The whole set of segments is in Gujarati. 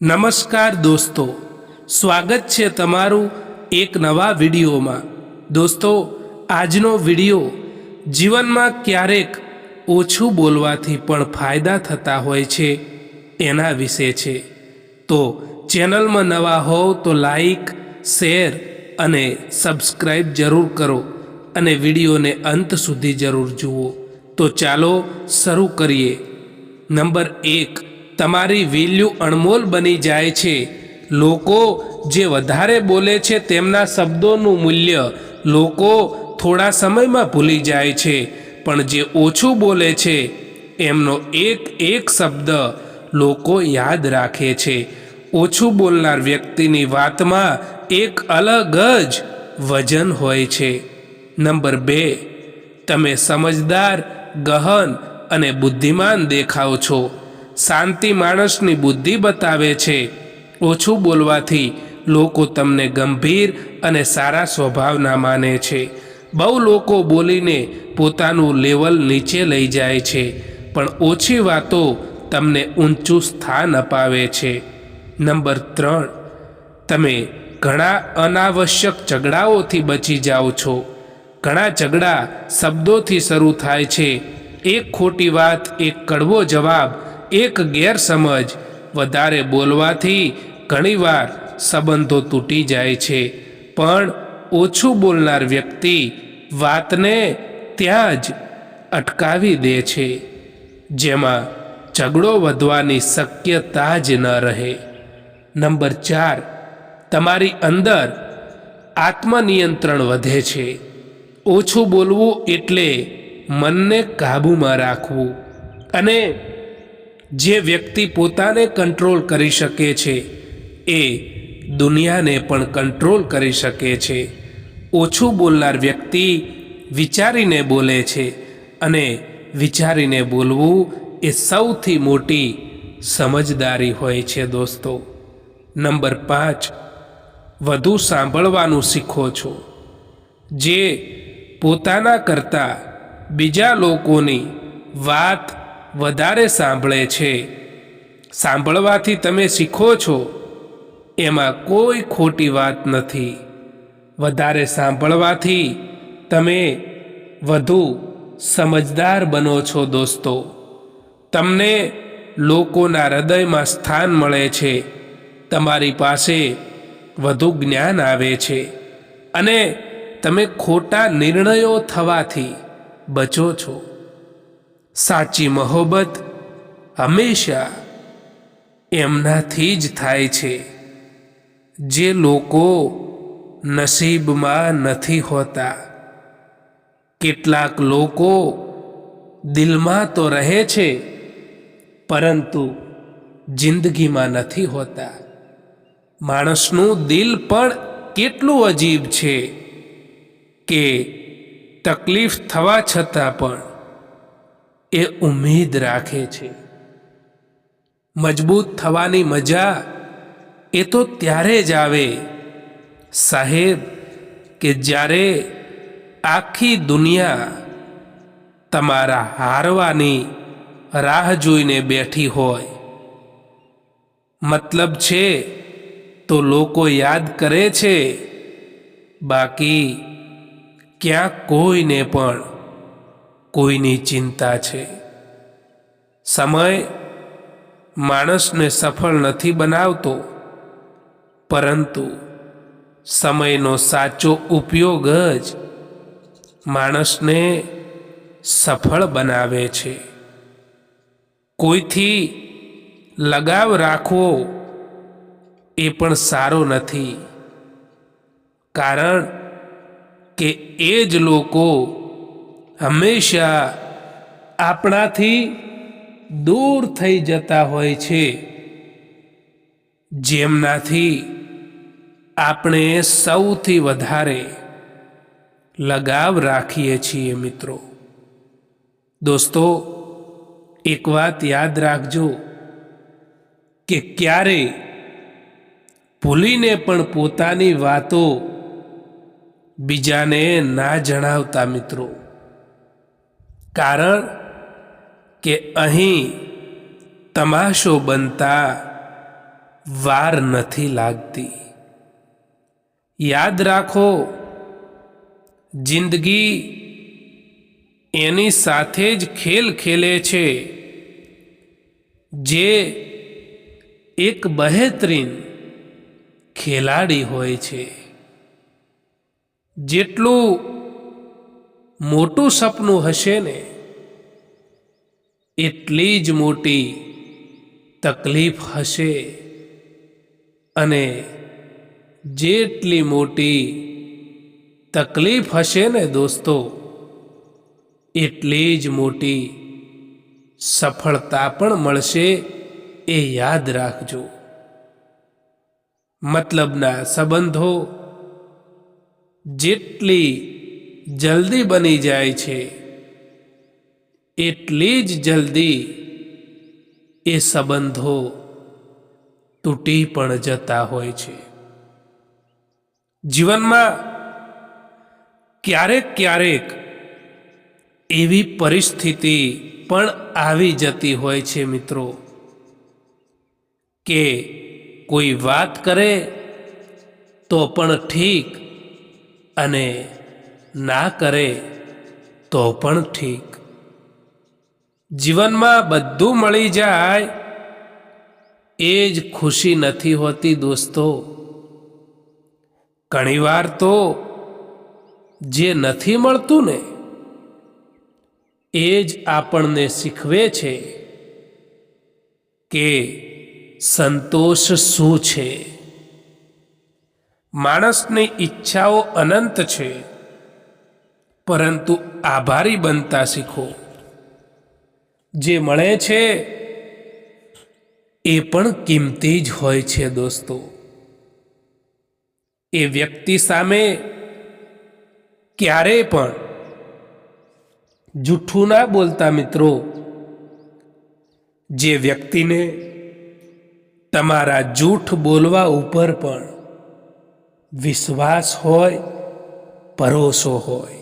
નમસ્કાર દોસ્તો, સ્વાગત છે તમારું એક નવા વિડીયોમાં. દોસ્તો, આજનો વીડિયો જીવનમાં ક્યારેક ઓછું બોલવાથી પણ ફાયદા થતા હોય છે, એના વિશે છે. તો ચેનલમાં નવા હોવ તો લાઈક, શેર અને સબસ્ક્રાઈબ જરૂર કરો અને વિડીયોને અંત સુધી જરૂર જુઓ. તો ચાલો શરૂ કરીએ. નંબર એક. તમારી વેલ્યુ અણમોલ બની જાય છે. લોકો જે વધારે બોલે છે તેમના શબ્દોનું મૂલ્ય લોકો થોડા સમયમાં ભૂલી જાય છે. પણ જે ઓછું બોલે છે, એમનો એક એક શબ્દ લોકો યાદ રાખે છે. ઓછું બોલનાર વ્યક્તિની વાતમાં એક અલગ જ વજન હોય છે. નંબર બે, તમે સમજદાર, ગહન અને બુદ્ધિમાન દેખાવ છો. શાંતિ માણસની બુદ્ધિ બતાવે છે. ઓછું બોલવાથી લોકો તમને ગંભીર અને સારા સ્વભાવના માને છે. બહુ લોકો બોલીને પોતાનું લેવલ નીચે લઈ જાય છે, પણ ઓછી વાતો તમને ઊંચું સ્થાન અપાવે છે. નંબર ત્રણ, તમે ઘણા અનાવશ્યક ઝઘડાઓથી બચી જાઓ છો. ઘણા ઝઘડા શબ્દોથી શરૂ થાય છે. એક ખોટી વાત, એક કડવો જવાબ એક ગેરસમજ. વધારે બોલવાથી ઘણીવાર સંબંધો તૂટી જાય છે. પણ ઓછું બોલનાર વ્યક્તિ વાતને ત્યાં જ અટકાવી દે છે. જેમાં ઝઘડો વધવાની શક્યતા જ ન રહે. નંબર ચાર. તમારી અંદર આત્મનિયંત્રણ વધે છે. ઓછું બોલવું એટલે મનને કાબૂમાં રાખવું. અને જે વ્યક્તિ પોતાને કંટ્રોલ કરી શકે છે, એ દુનિયાને પણ કંટ્રોલ કરી શકે છે. ઓછું બોલનાર વ્યક્તિ વિચારીને બોલે છે અને વિચારીને બોલવું એ સૌથી મોટી સમજદારી હોય છે દોસ્તો. નંબર પાંચ, વધુ સાંભળવાનું શીખો છો. જે પોતાના કરતાં બીજા લોકોની વાત વધારે સાંભળે છે. સાંભળવાથી તમે શીખો છો. એમાં કોઈ ખોટી વાત નથી. વધારે સાંભળવાથી તમે વધુ સમજદાર બનો છો દોસ્તો. તમને લોકોના હૃદયમાં સ્થાન મળે છે. તમારી પાસે વધુ જ્ઞાન આવે છે. અને તમે ખોટા નિર્ણયો થવાથી બચો છો. સાચી મહોબત હંમેશા એમનાથી જ થાય છે. જે લોકો નસીબમાં નથી હોતા. કેટલાક લોકો દિલમાં તો રહે છે, પરંતુ જિંદગીમાં નથી હોતા. માણસનું દિલ પણ કેટલું અજીબ છે કે તકલીફ થવા છતાં પણ એ ઉમેદ રાખે છે. મજબૂત થવાની મજા એ તો ત્યારે જ આવે. સાહેબ, કે જ્યારે આખી દુનિયા તમારા હારવાની રાહ જોઈને બેઠી હોય. મતલબ છે, તો લોકો યાદ કરે છે, બાકી ક્યાં કોઈને પણ કોઈની ચિંતા છે. સમય માણસને સફળ નથી બનાવતો, પરંતુ સમયનો સાચો ઉપયોગ જ માણસને સફળ બનાવે છે. કોઈથી લગાવ રાખવો એ પણ સારો નથી. કારણ કે એ જ લોકો હંમેશા આપણાથી દૂર થઈ જતા હોય છે. જેમનાથી આપણે સૌથી વધારે લગાવ રાખીએ છીએ મિત્રો. દોસ્તો, એક વાત યાદ રાખજો કે ક્યારે ભૂલીને પણ પોતાની વાતો બીજાને ના જણાવતા મિત્રો. કારણ કે અહીં તમાશો બનતા વાર નથી લાગતી. યાદ રાખો, જિંદગી એની સાથે જ ખેલ ખેલે છે, જે એક બહેતરીન ખેલાડી હોય છે. જેટલું મોટું સપનું હશે ને, એટલી જ મોટી તકલીફ હશે. અને જેટલી મોટી તકલીફ હશે ને દોસ્તો, એટલી જ મોટી સફળતા પણ મળશે એ યાદ રાખજો. મતલબના સંબંધો જેટલી જલ્દી બની જાય છે. એટલી જ જલ્દી એ સંબંધો તૂટી પણ જતા હોય છે. જીવનમાં ક્યારેક ક્યારેક એવી પરિસ્થિતિ પણ આવી જતી હોય છે મિત્રો, કે કોઈ વાત કરે તો પણ ઠીક અને ના કરે તો પણ ઠીક. જીવનમાં બધું મળી જાય, એ જ ખુશી નથી હોતી દોસ્તો. ઘણીવાર તો જે નથી મળતું ને, એ જ આપણને શીખવે છે કે સંતોષ શું છે. માણસની ઈચ્છાઓ અનંત છે. પરંતુ આભારી બનતા શીખો. જે મળે છે, એ પણ કિંમતી જ હોય છે દોસ્તો. એ વ્યક્તિ સામે ક્યારેય પણ જૂઠું ના બોલતા મિત્રો, જે વ્યક્તિને તમારા જૂઠ બોલવા ઉપર પણ વિશ્વાસ હોય, ભરોસો હોય.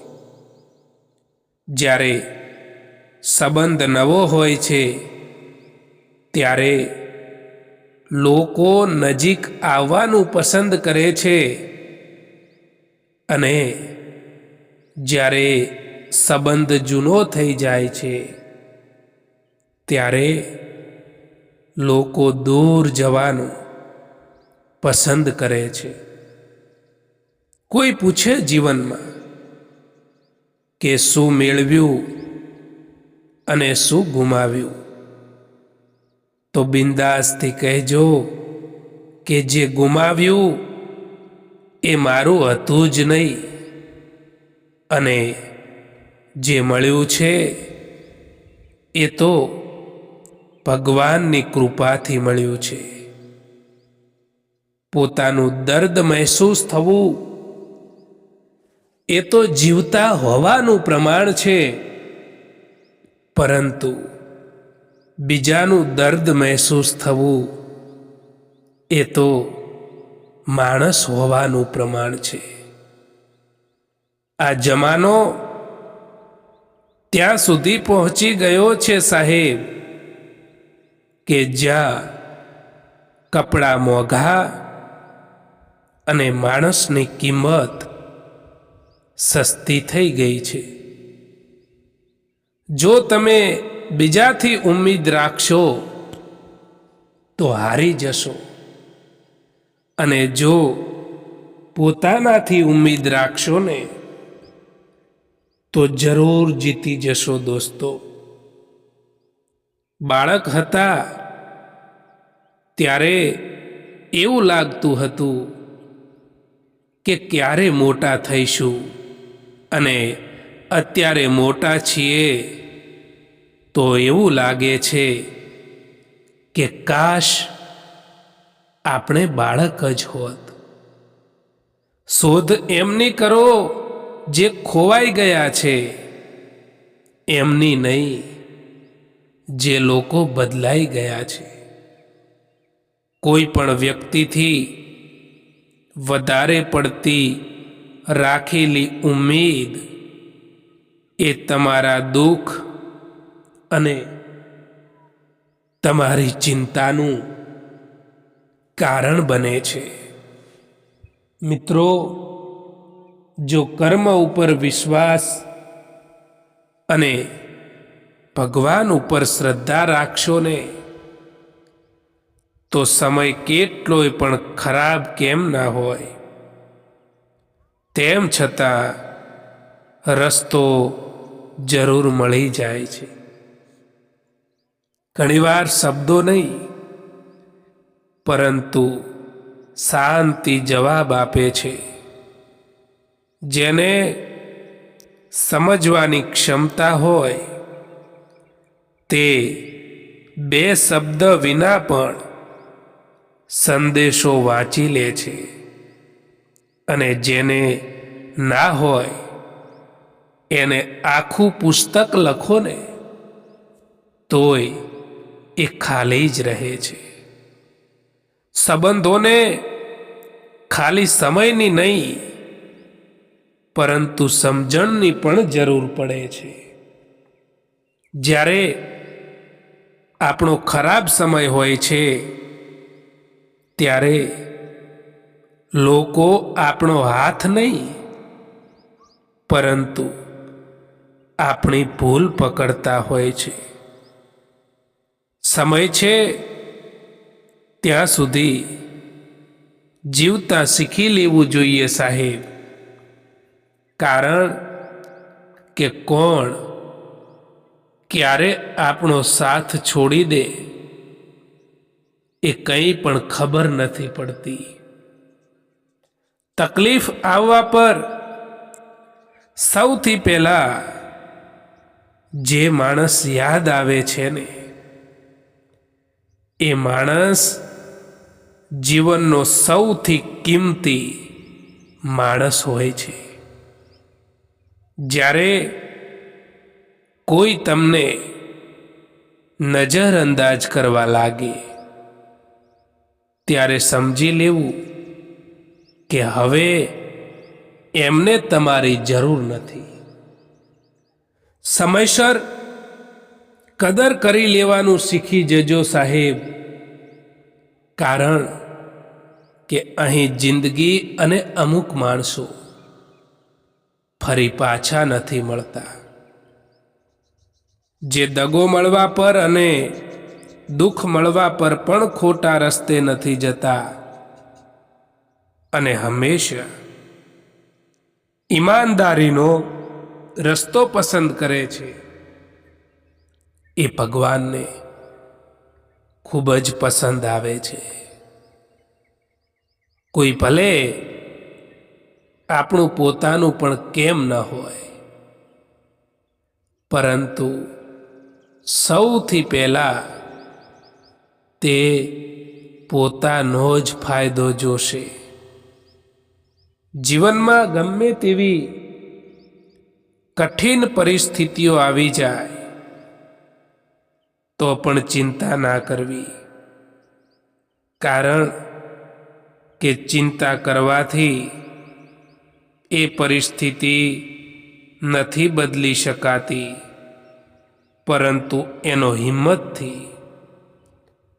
જ્યારે સંબંધ નવો હોય છે, ત્યારે લોકો નજીક આવવાનું પસંદ કરે છે. અને જ્યારે સંબંધ જૂનો થઈ જાય છે, ત્યારે લોકો દૂર જવાનું પસંદ કરે છે. કોઈ પૂછે જીવનમાં કે શું મેળવ્યું અને શું ગુમાવ્યું? તો બિંદાસથી કહેજો કે જે ગુમાવ્યું એ મારું હતું જ નહીં અને જે મળ્યું છે એ તો ભગવાનની કૃપાથી મળ્યું છે. પોતાનું દર્દ મહેસૂસ થવું એ તો જીવતા હોવાનું પ્રમાણ છે. પરંતુ બીજાનું દર્દ મહેસૂસ થવું એ તો માણસ હોવાનું પ્રમાણ છે. આ જમાનો ત્યાં સુધી પહોંચી ગયો છે સાહેબ કે જ્યાં કપડાં મોંઘા અને માણસની કિંમત સસ્તી થઈ ગઈ છે. જો તમે બીજાથી ઉમ્મીદ રાખશો, તો હારી જશો. અને જો પોતાનાથી ઉમ્મીદ રાખશો ને, તો જરૂર જીતી જશો દોસ્તો. બાળક હતા ત્યારે એવું લાગતું હતું કે ક્યારે મોટા થઈશું? અને અત્યારે મોટા છીએ, તો એવું લાગે છે કે કાશ આપણે બાળક જ હોત. શોધ એમની કરો જે ખોવાઈ ગયા છે, એમની નહીં, જે લોકો બદલાઈ ગયા છે. કોઈ પણ વ્યક્તિથી વધારે પડતી રાખેલી ઉમેદ એ તમારા દુઃખ અને તમારી ચિંતાનું કારણ બને છે. મિત્રો, જો કર્મ ઉપર વિશ્વાસ અને ભગવાન ઉપર શ્રદ્ધા રાખશો ને, તો સમય કેટલોય પણ ખરાબ કેમ ના હોય? તેમ છતાં રસ્તો જરૂર મળી જાય છે. ઘણીવાર શબ્દો નહીં, પરંતુ શાંતિ જવાબ આપે છે. જેને સમજવાની ક્ષમતા હોય, તે બે શબ્દ વિના પણ સંદેશો વાંચી લે છે. અને જેને ના હોય, એને આખું પુસ્તક લખો ને, તોય એ ખાલી જ રહે છે. સંબંધોને ખાલી સમયની નહીં, પરંતુ સમજણની પણ જરૂર પડે છે. જ્યારે આપણો ખરાબ સમય હોય છે, ત્યારે લોકો આપણો હાથ નહીં, પરંતુ આપણી ભૂલ પકડતા હોય છે. સમય છે ત્યાં સુધી જીવતા શીખી લેવું જોઈએ સાહેબ, કારણ કે કોણ ક્યારે આપણો સાથ છોડી દે એ કંઈ પણ ખબર નથી પડતી. તકલીફ આવવા પર સૌથી પહેલાં જે માણસ યાદ આવે છે ને, એ માણસ જીવનનો સૌથી કિંમતી માણસ હોય છે. જ્યારે કોઈ તમને નજરઅંદાજ કરવા લાગે, ત્યારે સમજી લેવું કે હવે એમને તમારી જરૂર નથી. સમયસર કદર કરી લેવાનું શીખી જજો સાહેબ. કારણ કે અહીં જિંદગી અને અમુક માણસો ફરી પાછા નથી મળતા. જે દગો મળવા પર અને દુઃખ મળવા પર પણ ખોટા રસ્તે નથી જતા. અને હંમેશા ઈમાનદારીનો રસ્તો પસંદ કરે છે. એ ભગવાનને ખૂબ જ પસંદ આવે છે. કોઈ ભલે આપણું પોતાનું પણ કેમ ન હોય, પરંતુ સૌથી પહેલા તે પોતાનો જ ફાયદો જોશે. જીવનમાં ગમે તેવી કઠિન પરિસ્થિતિઓ આવી જાય, તો પણ ચિંતા ના કરવી. કારણ કે ચિંતા કરવાથી એ પરિસ્થિતિ નથી બદલી શકાતી, પરંતુ એનો હિંમતથી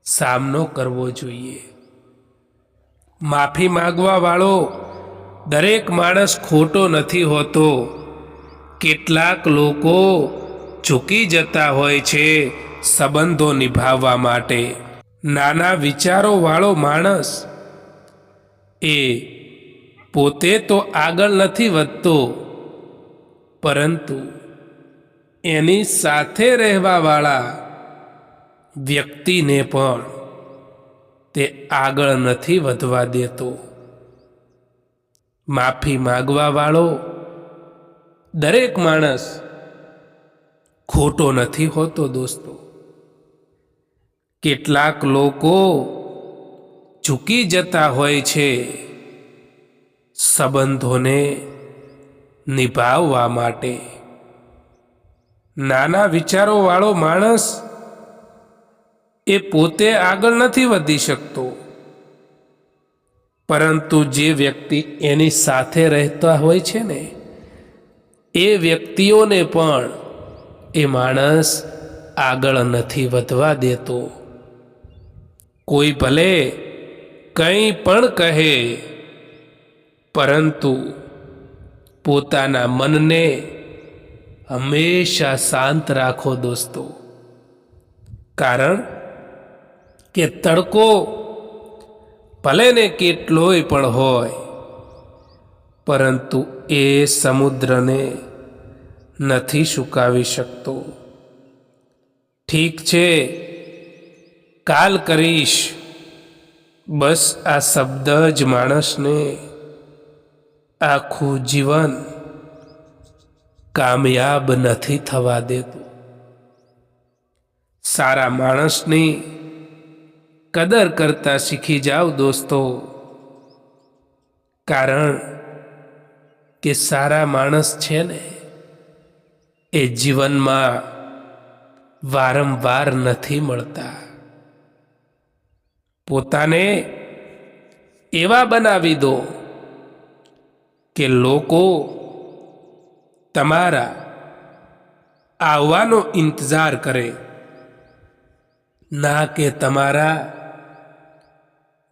સામનો કરવો જોઈએ. માફી માગવાવાળો વાળો દરેક માણસ ખોટો નથી હોતો. કેટલાક લોકો ઝૂકી જતા હોય છે સંબંધો નિભાવવા માટે. નાના વિચારોવાળો માણસ એ પોતે તો આગળ નથી વધતો, પરંતુ એની સાથે રહેવાવાળા વ્યક્તિને પણ તે આગળ નથી વધવા દેતો. માફી માગવા વાળો દરેક માણસ ખોટો નથી હોતો દોસ્તો. કેટલાક લોકો ઝૂકી જતા હોય છે સંબંધોને નિભાવવા માટે. નાના વિચારોવાળો માણસ એ પોતે આગળ નથી વધી શકતો. પરંતુ જે વ્યક્તિ એની સાથે રહેતા હોય છે ને, એ વ્યક્તિઓને પણ એ માણસ આગળ નથી વધવા દેતો. કોઈ ભલે કંઈ પણ કહે, પરંતુ પોતાના મનને હંમેશા શાંત રાખો દોસ્તો. કારણ કે તડકો ભલે ને કેટલોય પણ હોય, પરંતુ એ સમુદ્રને નથી સુકાવી શકતો. ઠીક છે, કાલ કરીશ. બસ આ શબ્દ જ માણસને આખું જીવન કામયાબ નથી થવા દેતું. સારા માણસની કદર કરતા શીખી જાઓ દોસ્તો કારણ કે સારા માણસ છે ને એ જીવનમાં વારંવાર નથી મળતા પોતાને એવા બનાવી દો કે લોકો તમારા આવવાનો ઇંતજાર કરે ના કે તમારા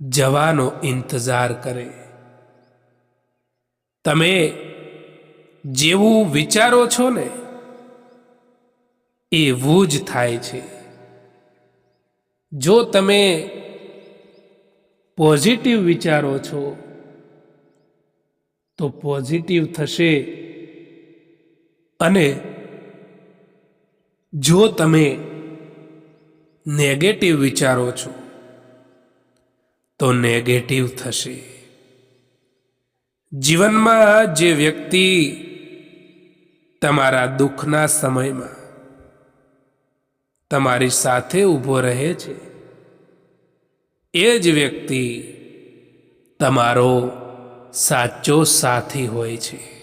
જવાનો ઇંતજાર કરે. તમે જેવું વિચારો છો ને એવું જ થાય છે. જો તમે પોઝિટિવ વિચારો છો, તો પોઝિટિવ થશે અને જો તમે નેગેટિવ વિચારો છો તો નેગેટિવ થશે. જીવનમાં જે વ્યક્તિ તમારા દુઃખના સમયમાં તમારી સાથે ઊભો રહે છે, એ જ વ્યક્તિ તમારો સાચો સાથી હોય છે.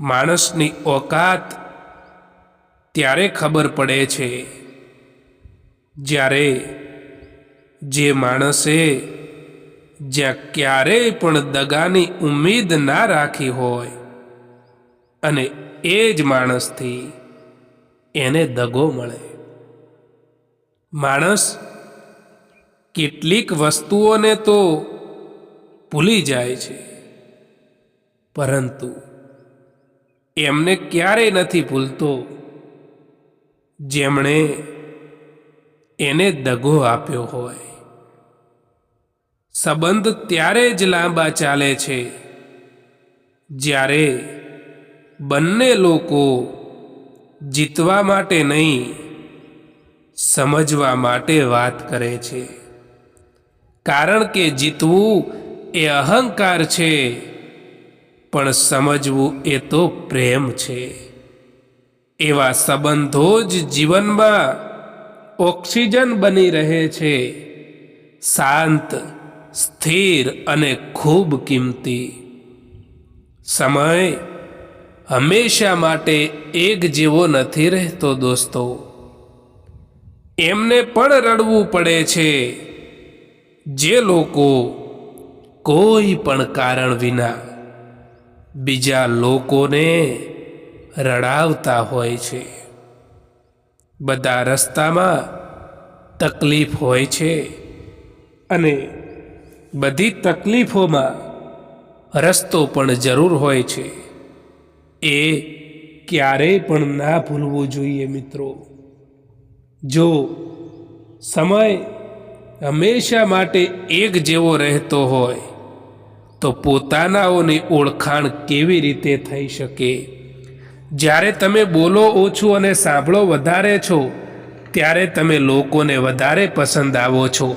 માણસની ઓકાત ત્યારે ખબર પડે છે જ્યારે જે માણસે જ્યાં ક્યારેય પણ દગાની ઉમ્મીદ ના રાખી હોય અને એ જ માણસથી એને દગો મળે. માણસ કેટલીક વસ્તુઓને તો ભૂલી જાય છે, પરંતુ એમને ક્યારેય નથી ભૂલતો જેમણે એને દગો આપ્યો હોય. સંબંધ ત્યારે જ લાંબા ચાલે છે. જ્યારે બંને લોકો જીતવા માટે નહીં, સમજવા માટે વાત કરે છે. કારણ કે જીતવું એ અહંકાર છે, પણ સમજવું એ તો પ્રેમ છે. એવા સંબંધો જ જીવનમાં ઓક્સિજન બની રહે છે. શાંત સ્થિર અને ખૂબ કિંમતી. સમય હંમેશા માટે એક જેવો નથી રહેતો દોસ્તો. એમને પણ રડવું પડે છે. જે લોકો કોઈ પણ કારણ વિના બીજા લોકોને રડાવતા હોય છે. બધા રસ્તામાં તકલીફ હોય છે અને બધી તકલીફોમાં રસ્તો પણ જરૂર હોય છે. એ ક્યારેય પણ ના ભૂલવું જોઈએ મિત્રો. જો સમય હંમેશા માટે એક જેવો રહેતો હોય, તો પોતાનાઓની ઓળખાણ કેવી રીતે થઈ શકે? જ્યારે તમે બોલો ઓછું અને સાંભળો વધારે છો, ત્યારે તમે લોકોને વધારે પસંદ આવો છો.